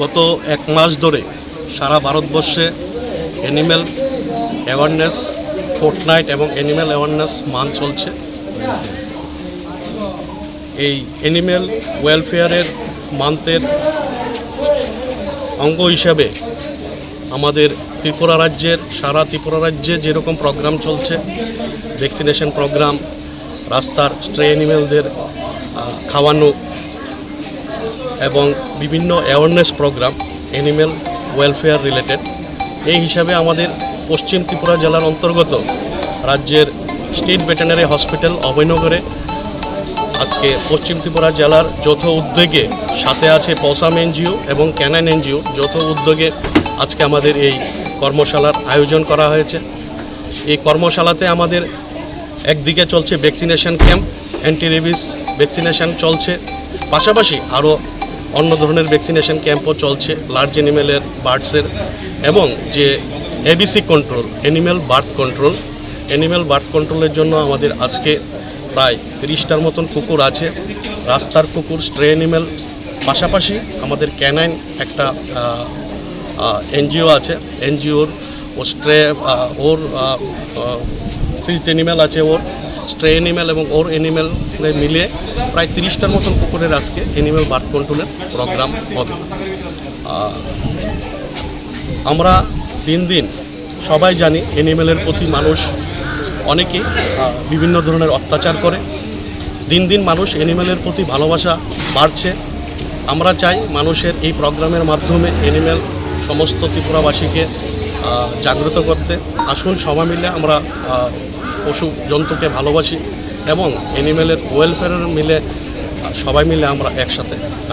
গত এক মাস ধরে সারা ভারতবর্ষে অ্যানিম্যাল অ্যাওয়ারনেস ফোর্টনাইট এবং অ্যানিম্যাল অ্যাওয়ারনেস মান চলছে। এই অ্যানিম্যাল ওয়েলফেয়ারের মান্থের অঙ্গ হিসাবে আমাদের ত্রিপুরা রাজ্যের, সারা ত্রিপুরা রাজ্যে যেরকম প্রোগ্রাম চলছে ভ্যাকসিনেশন প্রোগ্রাম রাস্তার স্ট্রে অ্যানিমেলদের খাওয়ানো এবং বিভিন্ন awareness program animal welfare related এই হিসাবে আমাদের পশ্চিম ত্রিপুরা জেলার অন্তর্গত রাজ্যের স্টেট ভেটেনারি হসপিটাল অভয়নগরে আজকে পশ্চিম ত্রিপুরা জেলার যৌথ উদ্যোগে সাথে আছে পসাম এনজিও এবং ক্যানান এনজিও। যৌথ উদ্যোগে আজকে আমাদের এই কর্মশালার আয়োজন করা হয়েছে। এই কর্মশালাতে আমাদের একদিকে চলছে vaccination camp anti rabies vaccination চলছে। পাশাপাশি আরও অন্য ধরনের ভ্যাকসিনেশন ক্যাম্পও চলছে লার্জ অ্যানিমেলের বার্ডসের এবং যে ABC control animal birth control animal birth কন্ট্রোলের জন্য আমাদের আজকে প্রায় তিরিশটার মতন কুকুর আছে। রাস্তার কুকুর স্ট্রে অ্যানিম্যাল পাশাপাশি আমাদের ক্যানাইন একটা এনজিও আছে। এনজিওর ও স্ট্রে ওর সিজড অ্যানিম্যাল আছে ওর। স্ট্রে অ্যানিম্যাল এবং ওর অ্যানিম্যাল মিলিয়ে প্রায় তিরিশটার মতন কুকুরের আজকে অ্যানিম্যাল বার্থ কন্ট্রোলের প্রোগ্রাম হবে। আমরা দিন দিন সবাই জানি অ্যানিম্যালের প্রতি মানুষ অনেকেই আহ, বিভিন্ন ধরনের অত্যাচার করে। দিন দিন মানুষ অ্যানিম্যালের প্রতি ভালোবাসা বাড়ছে। আমরা চাই মানুষের এই প্রোগ্রামের মাধ্যমে অ্যানিম্যাল সমস্ত ত্রিপুরাবাসীকে জাগ্রত করতে। আসুন সবাই মিলে আমরা পশু জন্তুকে ভালোবাসি এবং অ্যানিম্যালের ওয়েলফেয়ার মিলে সবাই মিলে আমরা একসাথে।